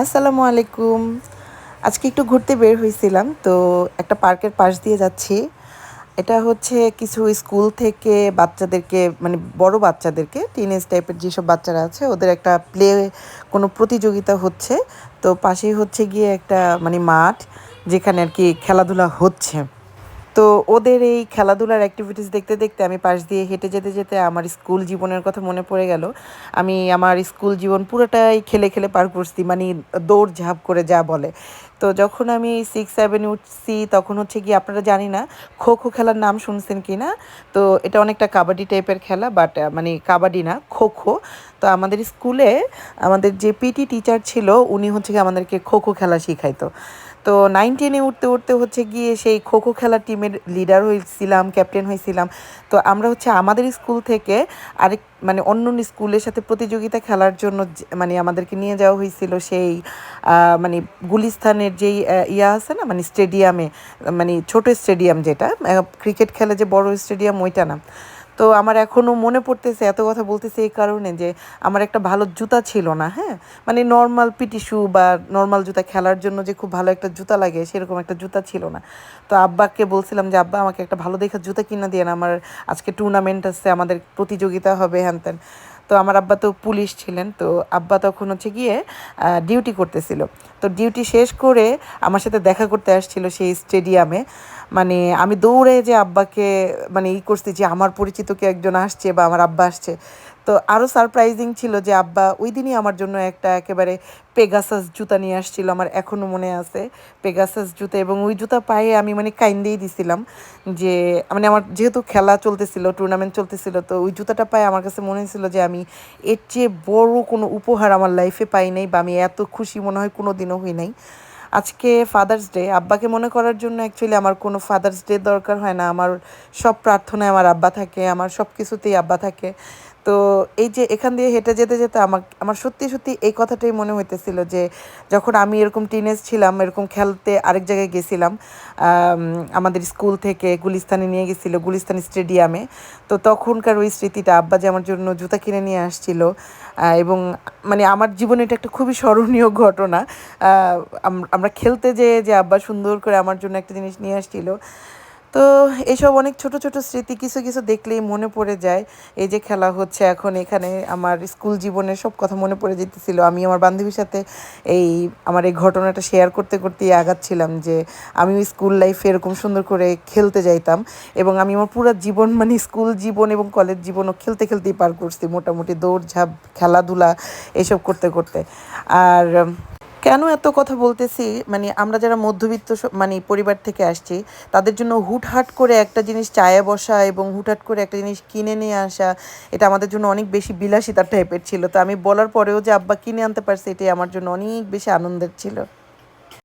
আসসালামু আলাইকুম। আজকে একটু ঘুরতে বের হয়েছিলাম তো একটা পার্কের পাশ দিয়ে যাচ্ছি। এটা হচ্ছে কিছু স্কুল থেকে বাচ্চাদেরকে মানে বড় বাচ্চাদেরকে টিনেজ টাইপের যেসব বাচ্চারা আছে, ওদের একটা প্লে, কোনো প্রতিযোগিতা হচ্ছে। তো পাশেই হচ্ছে গিয়ে একটা মানে মাঠ, যেখানে আর কি খেলাধুলা হচ্ছে। তো ওদের এই খেলাধুলার অ্যাক্টিভিটিস দেখতে দেখতে আমি পাশ দিয়ে হেঁটে যেতে যেতে আমার স্কুল জীবনের কথা মনে পড়ে গেল। আমি আমার স্কুল জীবন পুরোটাই খেলে খেলে পার করছি মানে দৌড় ঝাঁপ করে যা বলে। তো যখন আমি সিক্স সেভেন উঠছি তখন হচ্ছে কি আপনারা জানি না খো খো খেলার নাম শুনছেন কি না? তো এটা অনেকটা কাবাডি টাইপের খেলা বাট মানে কাবাডি না, খো খো। তো আমাদের স্কুলে আমাদের যে পিটি টিচার ছিল, উনি হচ্ছে কি আমাদেরকে খো খো খেলা শিখাইতো। তো নাইন টেনে উঠতে উঠতে হচ্ছে গিয়ে সেই খো খো খেলার টিমের লিডার হয়েছিলাম ক্যাপ্টেন হয়েছিলাম তো আমরা হচ্ছে আমাদের স্কুল থেকে আরেক মানে অন্য স্কুলের সাথে প্রতিযোগিতা খেলার জন্য মানে আমাদেরকে নিয়ে যাওয়া হয়েছিল সেই মানে গুলিস্তানের যেই ইয়া আছে না মানে স্টেডিয়ামে মানে ছোট স্টেডিয়াম যেটা ক্রিকেট খেলে যে বড় স্টেডিয়াম ওইটা না। তো আমার এখনও মনে পড়তেছে, এত কথা বলতেছে এই কারণে যে আমার একটা ভালো জুতা ছিল না হ্যাঁ? মানে নর্মাল পিটি শু বা নর্মাল জুতা খেলার জন্য যে খুব ভালো একটা জুতা লাগে, সেরকম একটা জুতা ছিল না। তো আব্বাকে বলছিলাম যে, আব্বা, আমাকে একটা ভালো দেখে জুতা কিনা দিয়ে আমার আজকে টুর্নামেন্ট আসছে আমাদের প্রতিযোগিতা হবে, হ্যান ত্যান। তো আমার আব্বা তো পুলিশ ছিলেন, তো আব্বা তখন হচ্ছে গিয়ে ডিউটি করতেছিল। তো ডিউটি শেষ করে আমার সাথে দেখা করতে আসছিল সেই স্টেডিয়ামে। মানে আমি দৌড়ে যে আব্বাকে মানে ই করছি যে আমার পরিচিত কে একজন আসছে বা আমার আব্বা আসছে তো আরও সারপ্রাইজিং ছিল যে আব্বা ওই দিনই আমার জন্য একটা একেবারে পেগাসাস জুতা নিয়ে আসছিল, আমার এখনও মনে আছে পেগাসাস জুতা এবং ওই জুতা পায়ে আমি মানে কাইন্দেই দিছিলাম যে মানে আমার যেহেতু খেলা চলতেছিল টুর্নামেন্ট চলতেছিল, তো ওই জুতাটা পায়ে আমার কাছে মনে হয়েছিল যে আমি এর চেয়ে বড় কোনো উপহার আমার লাইফে পাই নাই বা আমি এত খুশি মনে হয় কোনো দিনও হই নাই। আজকে ফাদার্স ডে আব্বাকে মনে করার জন্য অ্যাকচুয়ালি আমার কোনো ফাদার্স ডে দরকার হয় না, আমার সব প্রার্থনায় আমার আব্বা থাকে, আমার সব কিছুতেই আব্বা থাকে। তো এই যে এখান দিয়ে হেঁটে যেতে যেতে আমার আমার সত্যি সত্যি এই কথাটাই মনে হইতেছিল যে যখন আমি এরকম টিনেজ ছিলাম, এরকম খেলতে আরেক জায়গায় গেছিলাম আমাদের স্কুল থেকে গুলিস্তানে নিয়ে গেছিল, গুলিস্তান স্টেডিয়ামে। তো তখনকার ওই স্মৃতিটা আব্বা যে আমার জন্য জুতা কিনে নিয়ে আসছিল এবং মানে আমার জীবনে এটা একটা খুবই স্মরণীয় ঘটনা। আম- আমরা খেলতে যেয়ে যে আব্বা সুন্দর করে আমার জন্য একটা জিনিস নিয়ে আসছিল তো এসব অনেক ছোট ছোট স্মৃতি কিছু কিছু দেখলেই মনে পড়ে যায়। এই যে খেলা হচ্ছে এখন এখানে আমার স্কুল জীবনের সব কথা মনে পড়ে যেতেছিল। আমি আমার বান্ধবীর সাথে এই আমার এই ঘটনাটা শেয়ার করতে, করতেই আগাচ্ছিলাম যে আমি স্কুল লাইফে এরকম সুন্দর করে খেলতে যাইতাম এবং আমি আমার পুরো জীবন মানে স্কুল জীবন এবং কলেজ জীবনও খেলতে, খেলতেই পার করছি। মোটামুটি দৌড়ঝাঁপ, খেলাধুলা এসব করতে করতে। আর কেন এত কথা বলতেছি? মানে আমরা যারা মধ্যবিত্ত মানে পরিবার থেকে আসছি, তাদের জন্য হুটহাট করে একটা জিনিস চায়ে বসা এবং হুটহাট করে একটা জিনিস কিনে নিয়ে আসা, এটা আমাদের জন্য অনেক বেশি বিলাসিতার টাইপের ছিল। তো আমি বলার পরেও যে আব্বা কিনে আনতে পারছি, এটাই আমার জন্য অনেক বেশি আনন্দের ছিল।